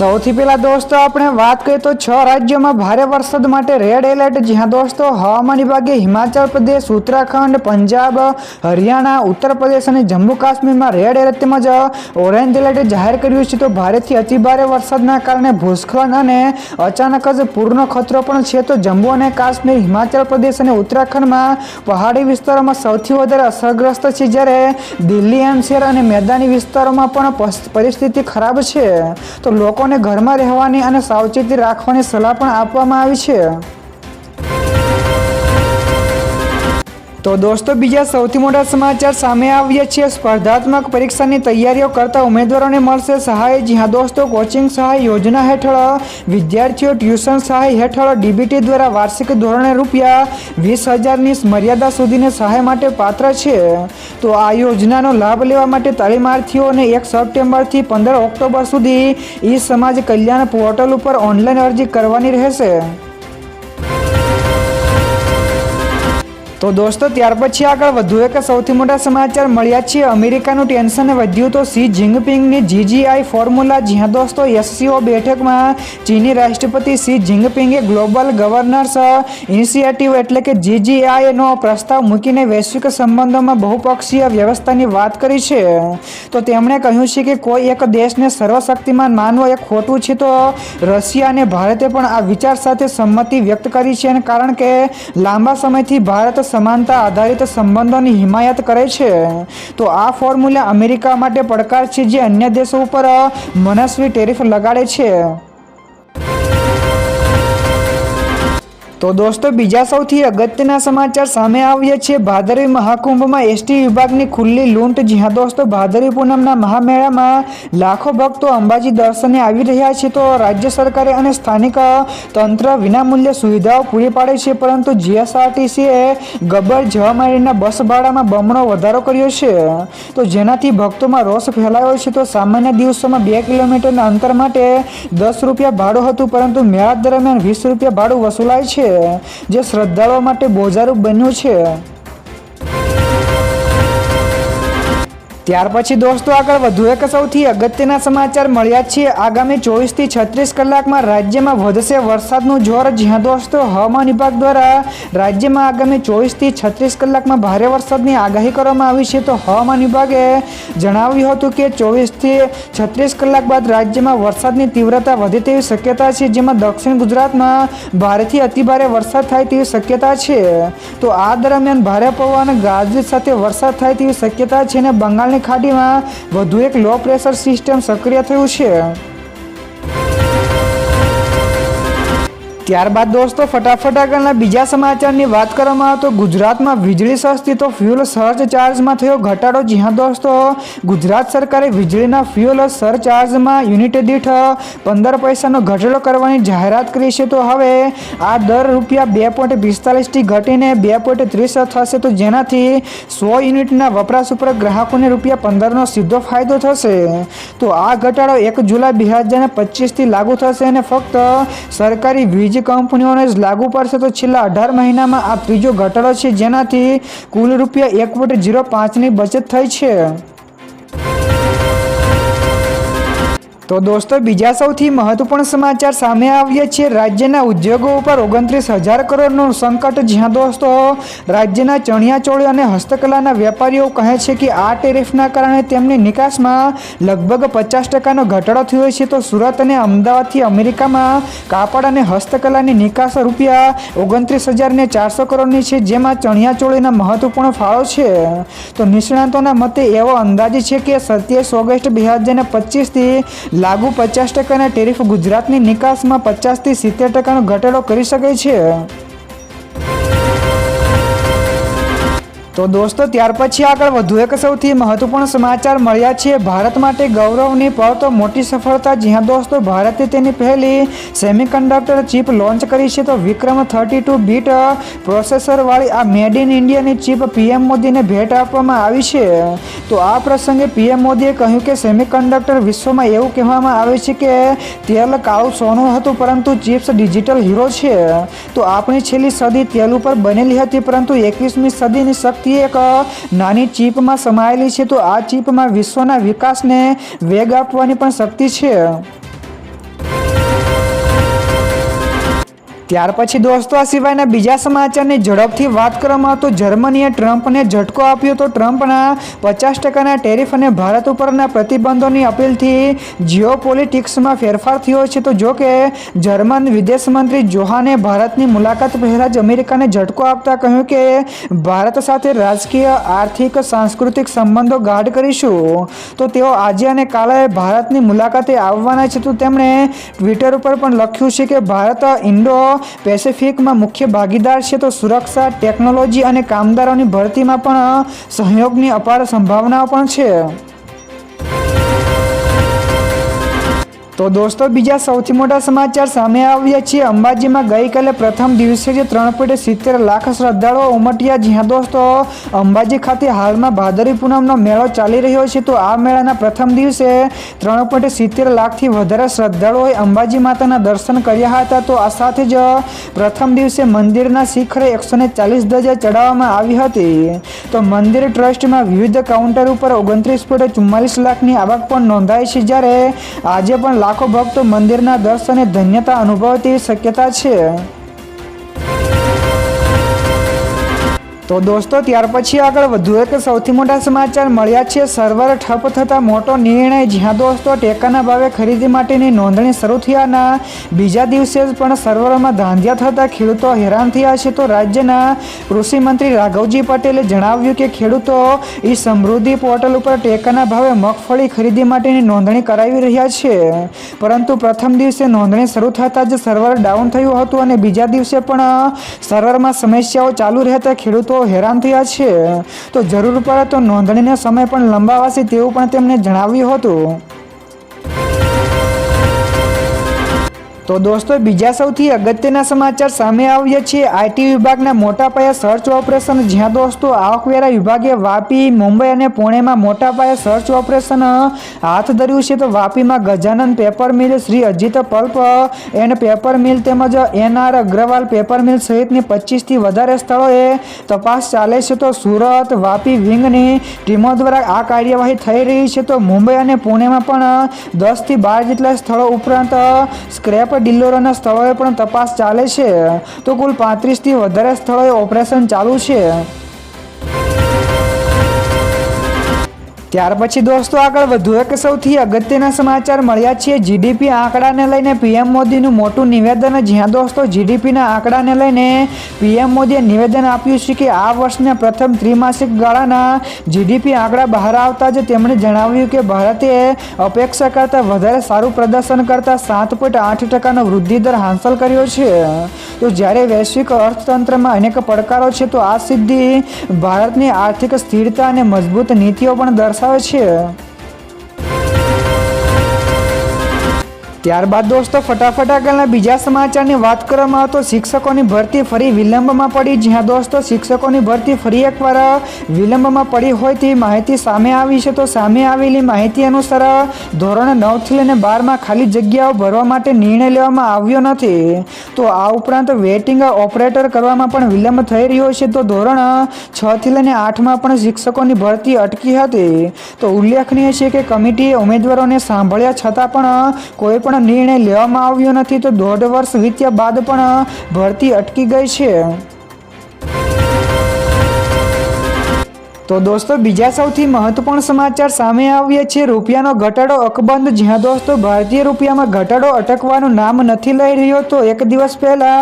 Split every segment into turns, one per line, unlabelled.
સૌથી પહેલા દોસ્તો, આપણે વાત કરીએ તો છ રાજ્યોમાં ભારે વરસાદ માટે રેડ એલર્ટ જ્યાં દોસ્તો, હવામાન વિભાગે હિમાચલ પ્રદેશ, ઉત્તરાખંડ, પંજાબ, હરિયાણા, ઉત્તર પ્રદેશ અને જમ્મુ કાશ્મીરમાં રેડ એલર્ટ તેમજ ઓરેન્જ એલર્ટ જાહેર કર્યું છે. તો ભારેથી અતિભારે વરસાદના કારણે ભૂસ્ખલન અને અચાનક જ પૂરનો ખતરો પણ છે. તો જમ્મુ અને કાશ્મીર, હિમાચલ પ્રદેશ અને ઉત્તરાખંડમાં પહાડી વિસ્તારોમાં સૌથી વધારે અસરગ્રસ્ત છે. જ્યારે દિલ્હી એનસીઆર અને મેદાની વિસ્તારોમાં પણ પરિસ્થિતિ ખરાબ છે. તો લોકોને ઘરમાં રહેવાની અને સાવચેતી રાખવાની સલાહ પણ આપવામાં આવી છે. તો દોસ્તો, બીજા સૌથી મોટા સમાચાર સામે આવ્યા છે. સ્પર્ધાત્મક પરીક્ષાની તૈયારીઓ કરતા ઉમેદવારોને મળશે સહાય. જ્યાં દોસ્તો, કોચિંગ સહાય યોજના હેઠળ, વિદ્યાર્થીઓ ટ્યુશન સહાય હેઠળ, ડીબીટી દ્વારા વાર્ષિક ધોરણે રૂપિયા વીસ હજારની મર્યાદા સુધીની સહાય માટે પાત્ર છે. તો આ યોજનાનો લાભ લેવા માટે તાલીમાર્થીઓને એક સપ્ટેમ્બરથી પંદર ઓક્ટોબર સુધી ઈ સમાજ કલ્યાણ પોર્ટલ ઉપર ઓનલાઈન અરજી કરવાની રહેશે. તો દોસ્તો, ત્યાર પછી આગળ વધુ એક સૌથી મોટા સમાચાર મળ્યા છે. અમેરિકાનું ટેન્શન વધ્યું તો સી જિંગપિંગની જીજીઆઈ ફોર્મ્યુલા, જ્યાં દોસ્તો એસસીઓ બેઠકમાં ચીની રાષ્ટ્રપતિ સી જિંગપિંગે ગ્લોબલ ગવર્નર્સ ઇનિશિયેટિવ એટલે કે જીજીઆઈનો પ્રસ્તાવ મૂકીને વૈશ્વિક સંબંધોમાં બહુપક્ષીય વ્યવસ્થાની વાત કરી છે. તો તેમણે કહ્યું છે કે કોઈ એક દેશને સર્વશક્તિમાન માનવો એ ખોટું છે, તો રશિયા અને ભારતે પણ આ વિચાર સાથે સંમતિ વ્યક્ત કરી છે. કારણ કે લાંબા સમયથી ભારત સમાનતા આધારિત સંબંધોની હિમાયત કરે છે. તો આ ફોર્મ્યુલા અમેરિકા માટે પડકાર છે, જે અન્ય દેશો ઉપર મનસ્વી ટેરિફ લગાડે છે. તો દોસ્તો, બીજા સૌથી અગત્યના સમાચાર સામે આવ્યા છે. ભાદરવી મહાકુંભમાં એસટી વિભાગની ખુલ્લી લૂંટ. જ્યાં દોસ્તો, ભાદરવી પૂનમના મહામેળામાં લાખો ભક્તો અંબાજી દર્શને આવી રહ્યા છે. તો રાજ્ય સરકારે અને સ્થાનિક તંત્ર વિનામૂલ્યે સુવિધાઓ પૂરી પાડે છે. પરંતુ જીએસઆરટીસીએ ગબ્બર જવા માટેના બસ ભાડામાં બમણો વધારો કર્યો છે. તો જેનાથી ભક્તોમાં રોષ ફેલાયો છે. તો સામાન્ય દિવસોમાં બે કિલોમીટરના અંતર માટે દસ રૂપિયા ભાડું હતું. પરંતુ મેળા દરમિયાન વીસ રૂપિયા ભાડું વસૂલાય છે. જે શ્રદ્ધાળુઓ માટે બોજારૂપ બન્યું છે ત્યાર પછી દોસ્તો આગળ વધુ એક સૌથી અગત્યના સમાચાર મળ્યા છે. આગામી ચોવીસથી છત્રીસ કલાકમાં રાજ્યમાં વધશે વરસાદનું જોર. જ્યાં દોસ્તો હવામાન વિભાગ દ્વારા રાજ્યમાં આગામી ચોવીસથી છત્રીસ કલાકમાં ભારે વરસાદની આગાહી કરવામાં આવી છે. તો હવામાન વિભાગે જણાવ્યું હતું કે ચોવીસથી છત્રીસ કલાક બાદ રાજ્યમાં વરસાદની તીવ્રતા વધે તેવી શક્યતા છે, જેમાં દક્ષિણ ગુજરાતમાં ભારેથી અતિભારે વરસાદ થાય તેવી શક્યતા છે. તો આ દરમિયાન ભારે પવન, ગાજવીજ સાથે વરસાદ થાય તેવી શક્યતા છે અને બંગાળની ખાડીમાં વધુ એક લો પ્રેશર સિસ્ટમ સક્રિય થયું છે. ત્યારબાદ દોસ્તો, ફટાફટ આગળના બીજા સમાચારની વાત કરવામાં આવે તો ગુજરાતમાં વીજળી સસ્તી તો ફ્યુઅલ સર્ચ ચાર્જમાં થયો ઘટાડો. જ્યાં દોસ્તો, ગુજરાત સરકારે વીજળીના ફ્યુઅલ સરચાર્જમાં યુનિટ દીઠ પંદર પૈસાનો ઘટાડો કરવાની જાહેરાત કરી છે. તો હવે આ દર રૂપિયા બે પોઈન્ટ પિસ્તાલીસથી ઘટીને બે પોઈન્ટ ત્રીસ થશે. તો જેનાથી સો યુનિટના વપરાશ ઉપર ગ્રાહકોને રૂપિયા પંદરનો સીધો ફાયદો થશે. તો આ ઘટાડો એક જુલાઈ બે હજાર પચીસથી લાગુ થશે અને ફક્ત સરકારી વીજ કંપનીઓને જ લાગુ પડશે. તો છેલ્લા અઢાર મહિનામાં આ ત્રીજો ઘટાડો છે, જેનાથી કુલ રૂપિયા એક પોઈન્ટ જીરો પાંચની બચત થઈ છે. તો દોસ્તો, બીજા સૌથી મહત્વપૂર્ણ સમાચાર સામે આવ્યા છે. રાજ્યના ઉદ્યોગો ઉપર ઓગણત્રીસ હજાર કરોડનું સંકટ. જ્યાં દોસ્તો, રાજ્યના ચણિયાચોળી અને હસ્તકલાના વેપારીઓ કહે છે કે આ ટેરિફના કારણે તેમની નિકાસમાં લગભગ પચાસ ટકાનો ઘટાડો થયો છે. તો સુરત અને અમદાવાદથી અમેરિકામાં કાપડ અને હસ્તકલાની નિકાસ રૂપિયા ઓગણત્રીસ હજારને ચારસો કરોડની છે, જેમાં ચણિયાચોળીના મહત્વપૂર્ણ ફાળો છે. તો નિષ્ણાતોના મતે એવો અંદાજ છે કે સત્યાવીસ ઓગસ્ટ બે હજાર પચીસથી લાગુ પચાસ ટકાના ટેરિફ ગુજરાતની નિકાસમાં પચાસથી સિત્તેર ટકાનો ઘટાડો કરી શકે છે. તો દોસ્તો, ત્યાર પછી આગળ વધુ એક સૌથી મહત્વપૂર્ણ સમાચાર મળ્યા છે. ભારત માટે ગૌરવની પર તો મોટી સફળતા. જ્યાં દોસ્તો, ભારતે તેની પહેલી સેમિકન્ડક્ટર ચિપ લોન્ચ કરી છે. તો વિક્રમ થર્ટી ટુ બીટ પ્રોસેસરવાળી આ મેડ ઇન ઇન્ડિયાની ચિપ પીએમ મોદીને ભેટ આપવામાં આવી છે. તો આ પ્રસંગે પીએમ મોદીએ કહ્યું કે સેમિકન્ડક્ટર વિશ્વમાં એવું કહેવામાં આવે છે કે તેલ કાળું સોનું હતું, પરંતુ ચિપ્સ ડિજિટલ હીરો છે. તો આપણી છેલ્લી સદી તેલ ઉપર બનેલી હતી, પરંતુ એકવીસમી સદીની શક્તિ એક નાની ચીપમાં સમાયેલી છે, તો આ ચીપમાં વિશ્વના વિકાસને વેગ આપવાની પણ શક્તિ છે. ત્યાર પછી દોસ્તો, આ સિવાયના બીજા સમાચારની ઝડપથી વાત કરવામાં તો જર્મનીએ ટ્રમ્પને ઝટકો આપ્યો તો ટ્રમ્પના પચાસ ટકાના ટેરિફ અને ભારત ઉપરના પ્રતિબંધોની અપીલથી જીઓ પોલિટિક્સમાં ફેરફાર થયો છે. તો જો કે જર્મન વિદેશ મંત્રી જોહાને ભારતની મુલાકાત પહેલાં જ અમેરિકાને ઝટકો આપતા કહ્યું કે ભારત સાથે રાજકીય, આર્થિક, સાંસ્કૃતિક સંબંધો ગાઢ કરીશું. તો તેઓ આજે અને કાલે ભારતની મુલાકાતે આવવાના છે. તો તેમણે ટ્વિટર ઉપર પણ લખ્યું છે કે ભારત, ઇન્ડો પેસિફિકમાં મુખ્ય ભાગીદાર છે તો સુરક્ષા, ટેકનોલોજી અને કામદારોની ભરતીમાં પણ સહયોગની અપાર સંભાવનાઓ પણ છે. તો દોસ્તો, બીજા સૌથી મોટા સમાચાર સામે આવ્યા છે. અંબાજીમાં ગઈકાલે પ્રથમ દિવસે જે ત્રણ પોઈન્ટ સિત્તેર લાખ શ્રદ્ધાળુઓ ઉમટ્યા જ્યાં દોસ્તો, અંબાજી ખાતે હાલમાં ભાદરી પૂનમનો મેળો ચાલી રહ્યો છે. તો આ મેળાના પ્રથમ દિવસે ત્રણ પોઈન્ટ સિત્તેર લાખથી વધારે શ્રદ્ધાળુઓએ અંબાજી માતાના દર્શન કર્યા હતા. તો આ સાથે જ પ્રથમ દિવસે મંદિરના શિખરે એકસો ને ચાલીસ ધજા ચડાવવામાં આવી હતી. તો મંદિર ટ્રસ્ટમાં વિવિધ કાઉન્ટર ઉપર ઓગણત્રીસ પોઈન્ટ ચુમ્માલીસ લાખની આવક પણ નોંધાઈ છે. જ્યારે આજે પણ લાખો ભક્તો મંદિરના દર્શને ધન્યતા અનુભવે તેવી શક્યતા છે. તો દોસ્તો, ત્યાર પછી આગળ વધુ એક સૌથી મોટા સમાચાર મળ્યા છે. સર્વર ઠપ થતાં મોટો નિર્ણય, જ્યાં દોસ્તો ટેકાના ભાવે ખરીદી માટેની નોંધણી શરૂ થયાના બીજા દિવસે જ પણ સર્વરોમાં ધાંધ્યા થતા ખેડૂતો હેરાન થયા છે. તો રાજ્યના કૃષિમંત્રી રાઘવજી પટેલે જણાવ્યું કે ખેડૂતો ઈ સમૃદ્ધિ પોર્ટલ ઉપર ટેકાના ભાવે મગફળી ખરીદી માટેની નોંધણી કરાવી રહ્યા છે. પરંતુ પ્રથમ દિવસે નોંધણી શરૂ થતાં જ સર્વર ડાઉન થયું હતું અને બીજા દિવસે પણ સર્વરમાં સમસ્યાઓ ચાલુ રહેતા ખેડૂતો હેરાન થયા છે. તો જરૂર પડે તો નોંધણીનો સમય પણ લંબાવાશે તેવું પણ તેમણે જણાવ્યું હતું. તો દોસ્તો, બીજા સૌથી અગત્યના સમાચાર સામે આવ્યા છે. આઈટી વિભાગના મોટા પાયે સર્ચ ઓપરેશન જ્યાં દોસ્તો આવકવેરા વિભાગે વાપી, મુંબઈ અને પુણેમાં મોટા પાયે સર્ચ ઓપરેશન હાથ ધર્યું છે. તો વાપીમાં Gajanand paper mill Shri Ajit pulp and paper mill તેમજ એનઆર અગ્રવાલ પેપર મિલ સહિતની પચીસથી વધારે સ્થળોએ તપાસ ચાલે છે. તો સુરત, વાપી વિંગની ટીમો દ્વારા આ કાર્યવાહી થઈ રહી છે. તો મુંબઈ અને પુણેમાં પણ દસથી બાર જેટલા સ્થળો ઉપરાંત સ્ક્રેપ ડીલરોના સ્થળોએ પણ તપાસ ચાલે છે. તો કુલ પાંત્રીસથી વધારે સ્થળોએ ઓપરેશન ચાલુ છે. ત્યાર પછી દોસ્તો આગળ વધુ એક સૌથી અગત્યના સમાચાર મળ્યા છે. જીડીપી આંકડાને લઈને પીએમ મોદીનું મોટું નિવેદન જ્યાં દોસ્તો જીડીપીના આંકડાને લઈને પીએમ મોદીએ નિવેદન આપ્યું છે કે આ વર્ષના પ્રથમ ત્રિમાસિક ગાળાના જીડીપી આંકડા બહાર આવતા જ તેમણે જણાવ્યું કે ભારતે અપેક્ષા કરતાં વધારે સારું પ્રદર્શન કરતાં સાત પોઈન્ટ આઠ ટકાનો વૃદ્ધિ દર હાંસલ કર્યો છે. તો જ્યારે વૈશ્વિક અર્થતંત્રમાં અનેક પડકારો છે, તો આ સિદ્ધિ ભારતની આર્થિક સ્થિરતા અને મજબૂત નીતિઓ પણ દર્શાવે છે ત્યારબાદ દોસ્તો, ફટાફટ આગળના બીજા સમાચારની વાત કરવામાં તો શિક્ષકોની ભરતી ફરી વિલંબમાં પડી. જ્યાં દોસ્તો, શિક્ષકોની ભરતી ફરી એકવાર વિલંબમાં પડી હોય તેવી માહિતી સામે આવી છે. તો સામે આવેલી માહિતી અનુસાર ધોરણ નવથી લઈને બારમાં ખાલી જગ્યાઓ ભરવા માટે નિર્ણય લેવામાં આવ્યો નથી. તો આ ઉપરાંત વેટિંગ ઓપરેટર કરવામાં પણ વિલંબ થઈ રહ્યો છે. તો ધોરણ છથી લઈને આઠમાં પણ શિક્ષકોની ભરતી અટકી હતી. તો ઉલ્લેખનીય છે કે કમિટીએ ઉમેદવારોને સાંભળ્યા છતાં પણ કોઈ પણ નિર્ણય લેવામાં આવ્યો નથી તો દોઢ વર્ષ વીત્યા બાદ પણ ભરતી અટકી ગઈ છે. તો દોસ્તો, બીજા સૌથી મહત્વપૂર્ણ સમાચાર સામે આવ્યા છે. રૂપિયાનો ઘટાડો અકબંધ, જ્યાં દોસ્તો ભારતીય રૂપિયામાં ઘટાડો અટકવાનું નામ નથી લઈ રહ્યો, તો એક દિવસ પહેલા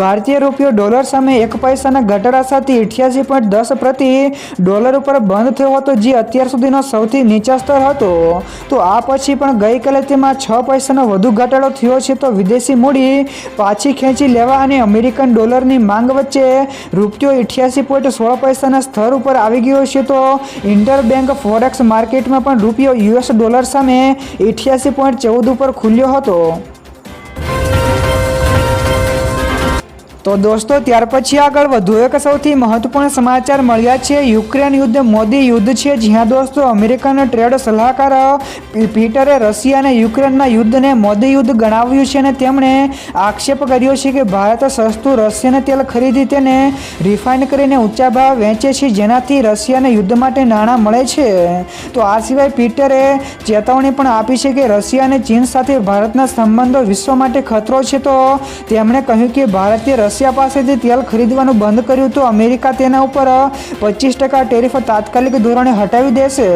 ભારતીય રૂપિયો ડોલર સામે એક પૈસાના ઘટાડા સાથે અઠ્યાસી પોઈન્ટ દસ પ્રતિ ડોલર ઉપર બંધ થયો હતો, જે અત્યાર સુધીનો સૌથી નીચા સ્તર હતો. તો આ પછી પણ ગઈકાલે તેમાં છ પૈસાનો વધુ ઘટાડો થયો છે, તો વિદેશી મૂડી પાછી ખેંચી લેવા અને અમેરિકન ડોલરની માંગ વચ્ચે રૂપિયો અઠ્યાસી પોઈન્ટ સોળ પૈસાના સ્તર ઉપર આવી ગયો છે તો ઇન્ટરબેંક ફોરેક્સ માર્કેટમાં પણ રૂપિયો યુએસ ડોલર સામે અઠ્યાસી પોઈન્ટ ચૌદ ઉપર ખુલ્યો હતો. તો દોસ્તો, ત્યાર પછી આગળ વધુ એક સૌથી મહત્વપૂર્ણ સમાચાર મળ્યા છે. યુક્રેન યુદ્ધ, મોદી યુદ્ધ છે, જ્યાં દોસ્તો અમેરિકન ટ્રેડ સલાહકાર પીટરે રશિયા અને યુક્રેનના યુદ્ધને મોદી યુદ્ધ ગણાવ્યું છે અને તેમણે આક્ષેપ કર્યો છે કે ભારત સસ્તું રશિયન તેલ ખરીદી તેને રિફાઇન કરીને ઊંચા ભાવ વેચે છે, જેનાથી રશિયાને યુદ્ધ માટે નાણાં મળે છે. તો આ સિવાય પીટરે ચેતવણી પણ આપી છે કે રશિયા અને ચીન સાથે ભારતના સંબંધો વિશ્વ માટે ખતરો છે. તો તેમણે કહ્યું કે ભારતે રશિયા પાસેથી તેલ ખરીદવાનું બંધ કર્યું તો અમેરિકા તેના ઉપર પચીસ ટકા ટેરિફ તાત્કાલિક ધોરણે હટાવી દેશે.